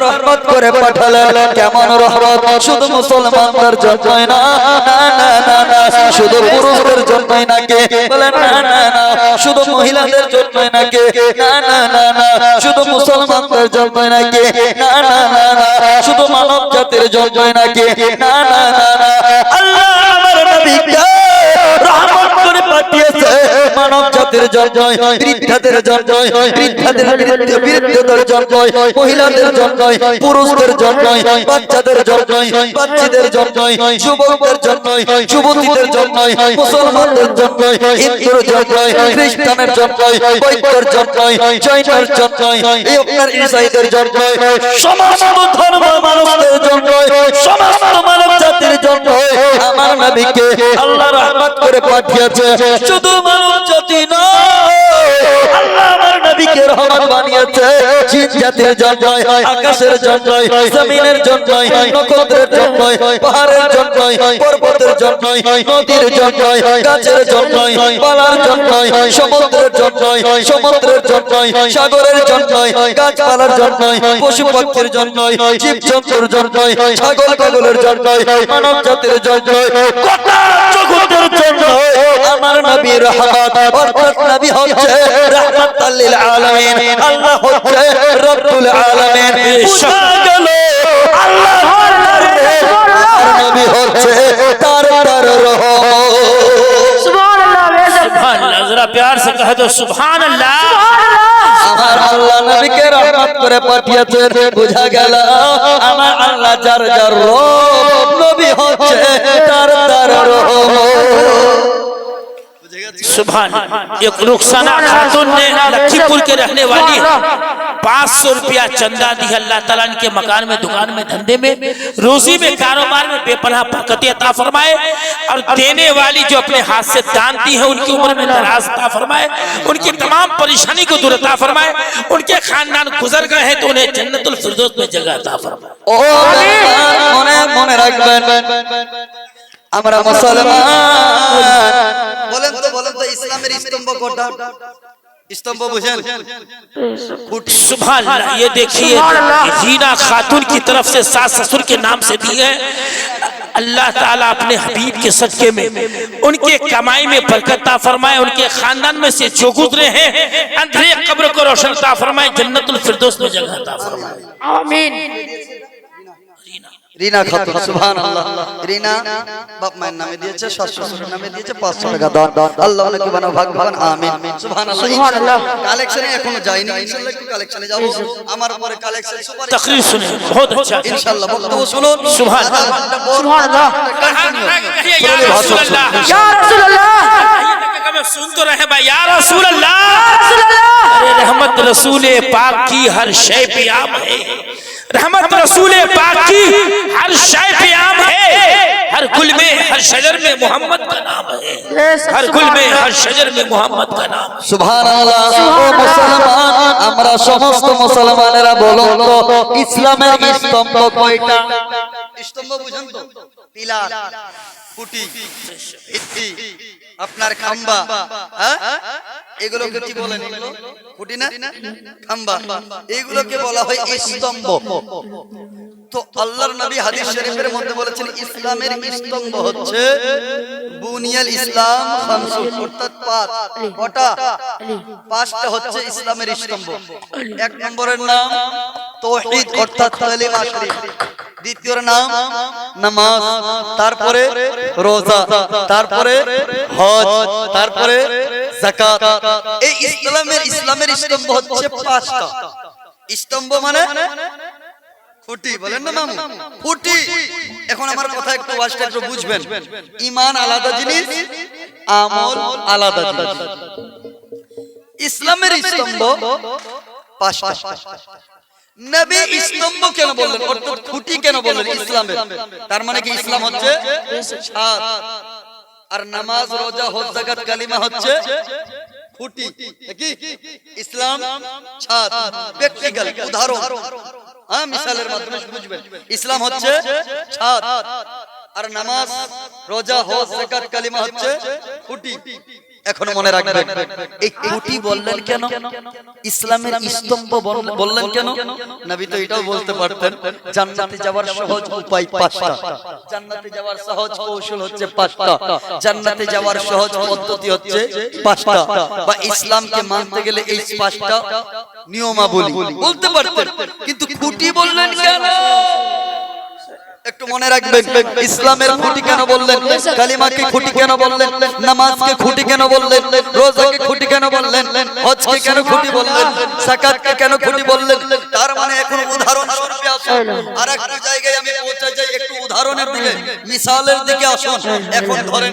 রহমত করে পাঠালেন কেমন রহমত শুধু মুসলমানদের জন্যই না শুধু পুরুষদের জন্যই না কে বলেন না না না শুধু মহিলাদের জন্যই না কে না না না না শুধু মুসলমানদের জন্যই না কে না না না না শুধু মানব জাতির জন্যই না কে না না না না জাতির জন্যই বৃদ্ধাদের জন্যই বৃদ্ধাদের বৃদ্ধদের জন্যই মহিলাদের জন্যই পুরুষদের জন্যই বাচ্চাদের জন্যই বাচ্চাদের জন্যই যুবকদের জন্যই যুবতীদের জন্যই মুসলমানদের জন্যই হিন্দুর জন্যই খ্রিস্টানের জন্যই বৈদ্যের জন্যই জৈনের জন্যই এই ইসাইদের জন্যই সমস্ত ধর্ম মানুষদের জন্যই সমস্ত মানব জাতির জন্যই আমার নবীকে আল্লাহ রহমত করে পাঠিয়েছে শুধু মানব রহমত বানিয়েছে জিন জাতির জন্য আকাশের জন্য জমিনের জন্য নক্ষত্রের জন্য পাহাড়ের জন্যই পর্বতের জন্যই নদীর জন্যই গাছের জন্যই পালার সমুদ্রের জন্যই সমুদ্রের জন্যই সাগরের জন্যই গাছপালার জন্যই পশু পক্ষীর জন্যই জীব জন্তুর জন্যই ছাগল পাগলের মানব জাতির জন্যই গোটা জগতের জন্য আমার নবী রহমত অর্থাৎ নবী হচ্ছে রহমাতাল লিল আলামিন আল্লাহ হচ্ছে রব্বুল আলামিন বুঝা গেল আল্লাহ আমার নবী হচ্ছে তার তার রহমত सुभान अल्लाह बेशक सुभान अल्लाह जरा प्यार से कह दो सुभान अल्लाह আমার আল্লাহ নবীকে রহমত করে পাঠিয়েছে বুঝা গেল আমার আল্লাহ যার যার রব নবী হচ্ছে তার তার سبحان ایک رخصانہ خاتون نے لکھی پور کے رہنے والی ہے۔ پاس سو روپیہ چندہ دی اللہ تعالیٰ ان کے مکان میں، دکان میں، دھندے میں۔ روزی میں، کاروبار میں بے پناہ پرکتی عطا فرمائے۔ اور دینے والی جو اپنے ہاتھ سے دان دی ہے، ان کی عمر میں نراز عطا فرمائے۔ ان کی تمام پریشانی کو دور عطا فرمائے۔ ان کے خاندان گزر گئے ہیں تو انہیں جنت الفردوس میں جگہ عطا فرمائے۔ مونے مونے مسلمان۔ استمبو کوٹا استمبو بھوشن سبحان اللہ یہ دیکھیے زینہ خاتون کی طرف سے ساس سسر کے نام سے دی ہے۔ اللہ تعالیٰ اپنے حبیب کے صدقے میں ان کے کمائی میں برکت فرمائے ان کے خاندان میں سے جو گزرے ہیں اندھرے قبر کو روشن تا فرمائے جنت الفردوس میں جگہ تا فرمائے۔ آمین۔ রিনা খাতুন সুবহানাল্লাহ রিনা বাপ মায়ের নামে দিয়েছে শাশ শ্বশুরের নামে দিয়েছে 500 টাকা দান আল্লাহ ওনাকে বানাও ভাগ্যবান আমিন সুবহানাল্লাহ সুবহানাল্লাহ। কালেকশনে এখনো যায়নি ইনশাআল্লাহ একটু কালেকশনে যাব আমার পরে কালেকশন সুপার तकरीर सुने बहुत अच्छा ইনশাআল্লাহ বক্তব্য শুনুন সুবহান আধা ঘন্টা পর सुभान अल्लाह या रसूल अल्लाह या रसूल अल्लाह मैं सुन तो रहे भाई या रसूल अल्लाह रसूल अल्लाह अरे रहमत रसूल पाक की हर शय पे आम है रहमत रसूल पाक की हर शय पे आम है हर गुल में हर शजर में मोहम्मद का नाम है बेशक हर गुल में हर शजर में मोहम्मद का नाम है সুবহানাল্লাহ ও মুসলমান আমরা সমস্ত মুসলমানেরা বলুন তো ইসলামের স্তম্ভ কয়টা স্তম্ভ বুঝেন তো পিলার খুঁটি ভিত্তি আপনার খাম্বা হ্যাঁ এগুলোকে কি বলেন? এগুলো খুঁটি না খাম্বা। এগুলোকে বলা হয় স্তম্ভ। তো আল্লাহর নবী হাদিস শরীফের মধ্যে বলেছেন ইসলামের স্তম্ভ হচ্ছে বুনিয়াল ইসলাম খামসুন অর্থাৎ পাঁচ কটা? পাঁচটা হচ্ছে ইসলামের স্তম্ভ। এক নম্বরের নাম তৌহিদ অর্থাৎ কালিমা শরীফ। দ্বিতীয় নাম নামাজ তারপরে রোজা তারপরে হজ তারপরে যাকাত। এই ইসলামের ইসলামের স্তম্ভ হচ্ছে পাঁচটা। স্তম্ভ মানে ফুটি বলেন না মামু। ফুটি এখন আমার কথা একটু ওয়াজটা একটু বুঝবেন। ইমান আলাদা জিনিস আমল আলাদা জিনিস। ইসলামের স্তম্ভ পাঁচটা। নবী স্তম্ভ কেন বললেন? অর্থাৎ খুঁটি কেন বললেন ইসলামের? তার মানে কি ইসলাম হচ্ছে সাত। আর নামাজ, রোজা, হজ জাকাত কালিমা হচ্ছে খুঁটি কি ইসলাম ছাদ, ব্যক্তিগত, উদাহরণ। হ্যাঁ মিসালের মাধ্যমে বুঝবেন। ইসলাম হচ্ছে ছাদ। আর নামাজ, রোজা, হজ জাকাত কালিমা হচ্ছে খুঁটি এখন মনে রাখবেন। এই খুঁটি বললেন কেন? ইসলামের স্তম্ভ বললেন কেন? নবী তো এটাও বলতে পারতেন জান্নাতে যাওয়ার সহজ উপায় পাঁচটা। জান্নাতে যাওয়ার সহজ কৌশল হচ্ছে পাঁচটা। জান্নাতে যাওয়ার সহজ পদ্ধতি হচ্ছে পাঁচটা। বা ইসলামকে মানতে গেলে এই পাঁচটা নিয়মাবলী। বলতে পারতেন কিন্তু খুঁটি বললেন কেন? ইসলামের খুঁটি কেন বললেন? কালিমাকে খুঁটি কেন বললেন? খুঁটি কেন বললেন? খুঁটি কেন বললেন? হজকে কেন খুঁটি বললেন? সাকাতকে কেন খুঁটি বললেন? তার মানে উদাহরণ স্বরূপে আসুন। আর জায়গায় আমি একটু উদাহরণের দিকে, মিসালের দিকে আসুন। এখন ধরেন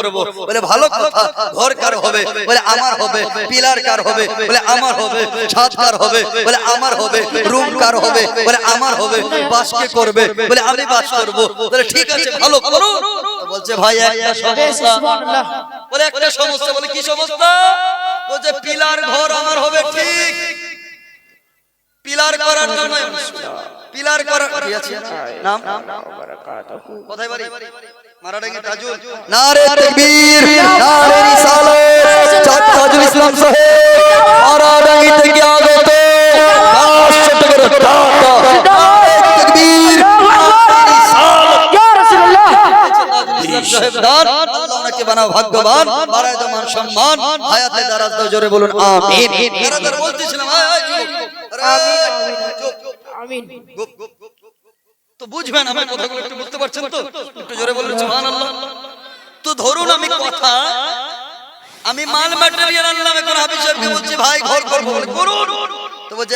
করব। বলে ভালো কথা। ঘর কার হবে? বলে আমার হবে। পিলার কার হবে? বলে আমার হবে। ছাদ কার হবে? বলে আমার হবে। রুম কার হবে? বলে আমার হবে। বাস কে করবে? বলে আমি বাস করব। বলে ঠিক আছে ভালো করো। বলছে ভাই একটা সমস্যা। বলে একটা সমস্যা। বলে কি সমস্যা? বলছে পিলার ঘর আমার হবে ঠিক। পিলার করার জন্য পিলার করার নাম? কোথায় বাড়ি? মারাডাঙ্গি তাজুল। নারে তাকবীর নারে রিসালাত চাঁদ তাজুল ইসলাম সাহেব মারাডাঙ্গি থেকে আগত পাঁচশো টাকার দাতা নারে তাকবীর ইয়া রাসূলুল্লাহ। সাহেব আল্লাহ ওনাকে বানাও ভাগ্যবান বাড়ায় দাও মান সম্মান হায়াতে দারাজ দাও জোরে বলুন আমিন। দারাদার বলতেছিলাম আয়, আয়, যুবক। আরে, চুপ, চুপ। আমিন। গুপ, গুপ, গুপ, গুপ। তো বুঝবেন আমার কথাগুলো একটু বুঝতে পারছেন তো? আমি কথা, আমি মাল ম্যাটেরিয়াল আনলাম, এখন হাবিব সাহেবকে বলছি, ভাই, ঘর করব। বলে, করুন। বলে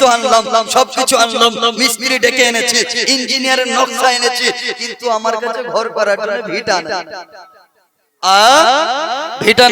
তো আনলাম সবকিছু মিস্ত্রি ডেকে ইঞ্জিনিয়ারের নকশা এনেছি, কিন্তু আমার ঘর ভিটা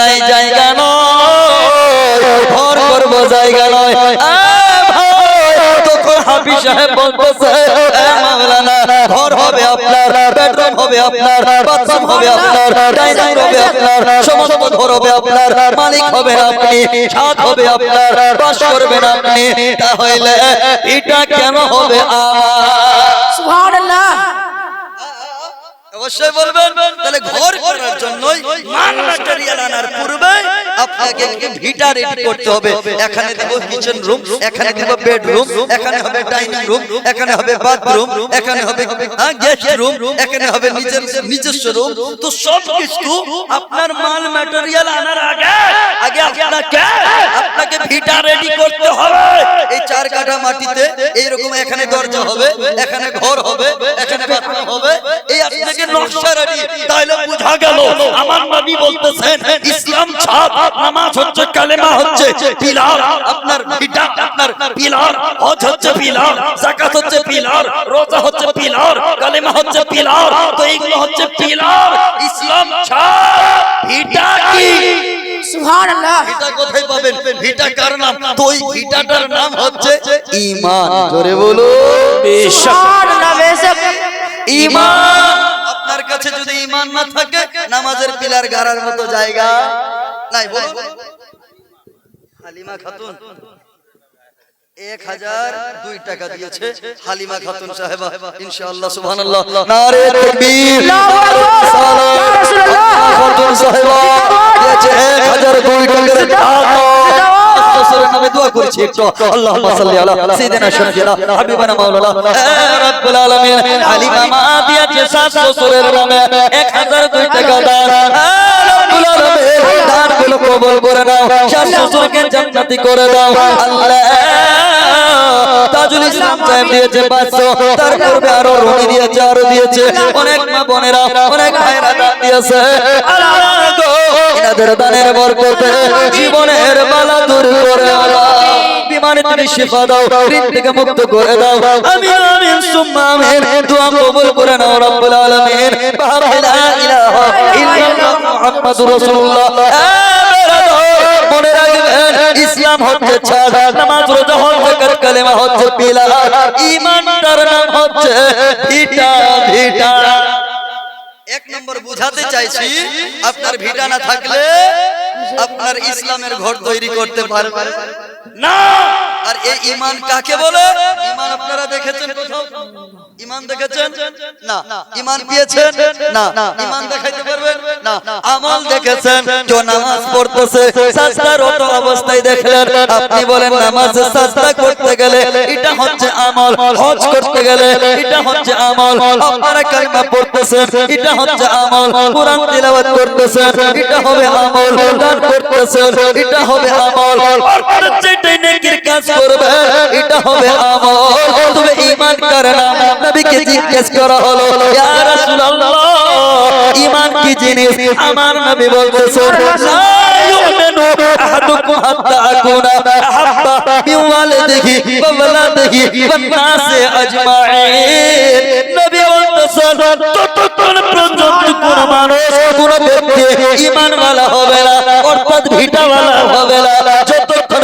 নেই। জায়গা নয়। ঘর করব, জায়গা নয়। তখন সাহেব বলতেছে মাওলানা ঘর হবে আপনার বেডরুম হবে আপনার বাথরুম হবে আপনার ডাইনিং হবে আপনার সমস্ত ঘর হবে আপনার মালিক হবে আপনি ছাদ হবে আপনার বাস করবেন আপনি তাহলে এটা কেন হবে আমার? সুবহানাল্লাহ। অবশ্যই বলবেন তাহলে ঘর করার জন্যই মান ম্যাটেরিয়াল আনার পূর্বে ভিটা রেডি করতে হবে। এখানে দেব কিচেন রুম এখানে হবে ডাইনিং রুম রুম এখানে হবে নিজের নিজস্ব রুম তো সব কিছু আপনার মাল ম্যাটেরিয়াল আনার আগে আগে আপনাকে আপনাকে ভিটা রেডি করতে হবে। এই চার কাঠা মাটিতে এইরকম এখানে দরজা হবে, এখানে ঘর হবে, এখানে বাথরুম হবে। এই আমার নবী বলতেছেন, ইসলাম ছাদ নামাজ হচ্ছে কালেমা হচ্ছে পিলার। আপনার ভিটা আপনার পিলার। হজ হচ্ছে পিলার যাকাত হচ্ছে পিলার রোজা হচ্ছে পিলার কালেমা হচ্ছে পিলার। তো এইগুলো হচ্ছে পিলার। ইসলাম ছাদ ভিটা কি? সুবহানাল্লাহ। ভিটা কোথায় পাবেন? ভিটা কার নাম? তো ওই ভিটাটার নাম হচ্ছে ঈমান। জোরে বলো সুবহানাল্লাহ বেশক। ঈমান। আপনার কাছে যদি ঈমান না থাকে নামাজের পিলার গাড়ার মতো জায়গা। নাই বলো। হালিমা খাতুন এক হাজার দুই টাকা দিয়েছে হালিমা খাতুন সাহেবা ইনশাআল্লাহ সুবহানাল্লাহ। নারে তাকবীর। খাতুন সাহেবা দিয়েছে এক হাজার দুই টাকার টাকা। রাসূলের দোয়া করেছি একটু। আল্লাহুম্মা সাল্লি আলা সাইয়্যিদিনা শাফিনা হাবিবানা মাওলানা। রব্বুল আলামিন। হালিমা মা দিয়েছে সাত শ্বশুরের নামে 1002 টাকা দান। রব্বুল আলামিন। দানগুলো কবল করে দাও শাশ শ্বশুরকে জান্নাতি করে দাও আল্লাহ তাজুল ইসলাম সাহেব দিয়েছে 500 তার পূর্বে আরও রুটি দিয়েছে আরও দিয়েছে। অনেক মা বোনেরা অনেক ভাইরা দান দিয়েছে। আল্লাহ গো এনাদের দানের বরকতে ইমানে তুমি শিফা দাও ঋণ থেকে মুক্ত করে দাও। আমিন আমিন, সুম্মা আমিন, দোয়া কবুল করে নাও রব্বুল আলামিন। লা ইলাহা ইল্লাল্লাহ মুহাম্মাদুর রাসূলুল্লাহ। মনে ইসলাম হচ্ছে নামাজ, রোজা যাকাত কালেমা হচ্ছে বিলাল ঈমানটার নাম হচ্ছে ভিটা ভিটা। এক নম্বর বুঝাতে চাইছি, আপনার ভিটা না থাকলে আপনার ইসলামের ঘর তৈরি করতে পারবেন। না আর এই ইমান কাকে বলে? ইমান আপনারা দেখেছেন কোথাও? ইমান দেখেছেন? না। ইমান পেয়েছেন? না। ইমান দেখাইতে পারবেন? না। আমল দেখেছেন? কেউ নামাজ পড়তেছে? সাজদারত অবস্থায় দেখলেন। আপনি বলেন নামাজ সাজদা করতে গেলে এটা হচ্ছে আমল। হজ করতে গেলে এটা হচ্ছে আমল। আপনারা কালিমা পড়তেছেন? এটা হচ্ছে আমল। কোরআন তিলাওয়াত করতেছেন। এটা হবে আমল। দান করতেছেন। এটা হবে আমল। আর যেটাই নেকির কাজ করবে, এটা হবে আমল। তবে ঈমান করে না, নবীকে জিজ্ঞেস করা হলো, ইয়া রাসূলুল্লাহ, ঈমান কি জিনিস? আমার নবী বলতেছেন লা ইউমিনু আহাদুকুম হাত্তা আকুনা আহাব্বা বিওয়ালিদিহি ওয়া ওয়ালাদিহি ওয়ান নাসি আজমাইন। নবী বলতেছেন ততক্ষণ পর্যন্ত কোন মানুষ, কোন ব্যক্তি ঈমানওয়ালা হবে না, অর্থাৎ ভিটাওয়ালা হবে না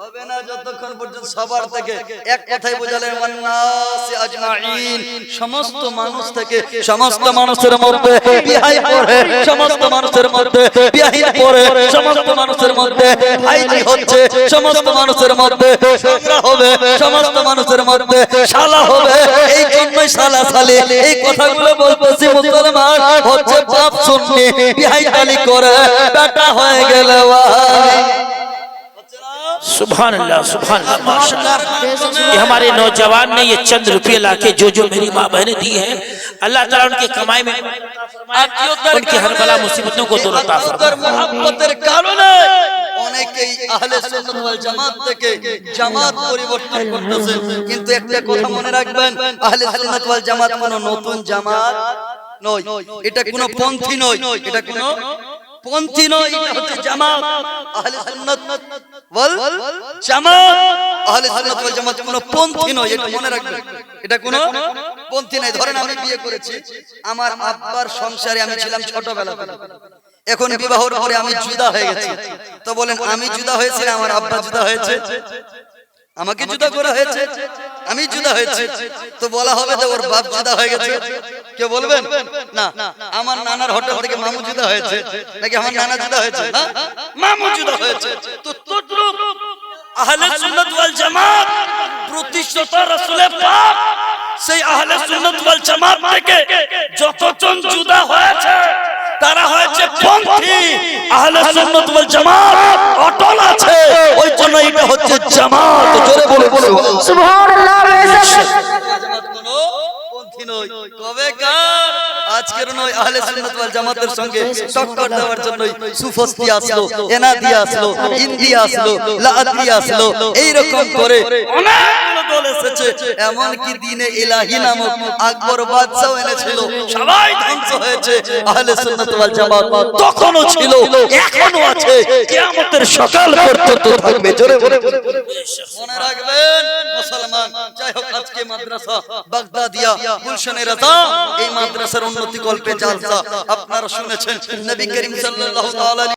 হবে না। যতক্ষণ পর্যন্ত সবার থেকে এক কথাই বোঝালেন আজমাইন সমস্ত মানুষ থেকে সমস্ত মানুষের মধ্যে বিহাই পড়ে, সমস্ত মানুষের মধ্যে বিহাই পড়ে, সমস্ত মানুষের মধ্যে হচ্ছে, সমস্ত মানুষের মধ্যে হবে, সমস্ত মানুষের মধ্যে শালা হবে। এই জন্যই শালা সালে এই কথাগুলো বলতেছি মুসলমান হচ্ছে বাপ বিহাই করে, বেটা হয়ে গেল سبحان اللہ سبحان اللہ یہ ہمارے نوجوان نے یہ چند روپیہ لا کے جو جو میری ماں بہنیں دی ہیں اللہ تعالیٰ ان کے کمائی میں ان کی ہر بلا مصیبتوں کو دور عطا فرمائے۔ অনেকেই পন্থী নয় এটা হচ্ছে জামাত। আহলে সুন্নাত ওয়াল জামাত। আহলে সুন্নাত ওয়াল জামাত কোনো পন্থী নয় এটা মনে রাখবেন এটা কোনো পন্থী নয়। ধরেন আমি বিয়ে করেছি। আমার আব্বার সংসারে আমি ছিলাম ছোটবেলা এখন বিবাহর পরে আমি জুদা হয়ে গেছি। তো বলেন আমি জুদা হয়েছি আমার আব্বা জুদা হয়েছে? আমাকে জুদা করা হয়েছে। আমি জুদা হয়েছে। তো বলা হবে যে ওর বাপ জুদা হয়ে গেছে। কেউ বলবেন? না আমার নানার হোটেল থেকে মামু জুদা হয়েছে। নাকি আমার নানা জুদা হয়েছে? না মামু জুদা হয়েছে। তো তদ্রুপ আহলে সুন্নাত ওয়াল জামাত প্রতিষ্ঠাতা রাসূলের পাক সেই আহলে সুন্নাত ওয়াল জামাত থেকে যতজন জুদা হয়েছে তারা হয়েছে পন্থী। আহলে সুন্নাত ওয়াল জামাত অটল আছে। ওই জন্য এটা হচ্ছে জামাত। হ্যাঁ। জোরে বলে বলো সুবহানাল্লাহ জামাত কোন পন্থী নয়। আজকের নয় আহলে সুন্নাত ওয়াল জামাতের সঙ্গে টক্কর দেওয়ার জন্য সুফস্তি আসলো এনাদি আসলো ইন্দি আসলো লাদি আসলো এই রকম করে অনেক এসেছে এমন কি দিনে ইলাহি নামক আকবর বাদশাও এনেছিল। সবাই ধ্বংস হয়েছে। আহলে সুন্নাত ওয়াল জামাত তখনও ছিল এখনও আছে। কিয়ামতের সকাল পর্যন্ত থাকবে। জোরে বলে মনে রাখবেন, মুসলমান, যাই হোক, আজকে মাদ্রাসা বাগদাদিয়া গুলশানে রাজা। এই মাদ্রাসার উন্নতি কল্পে জালসা আপনারা শুনেছেন, নবী করিম সাল্লাল্লাহু তাআলা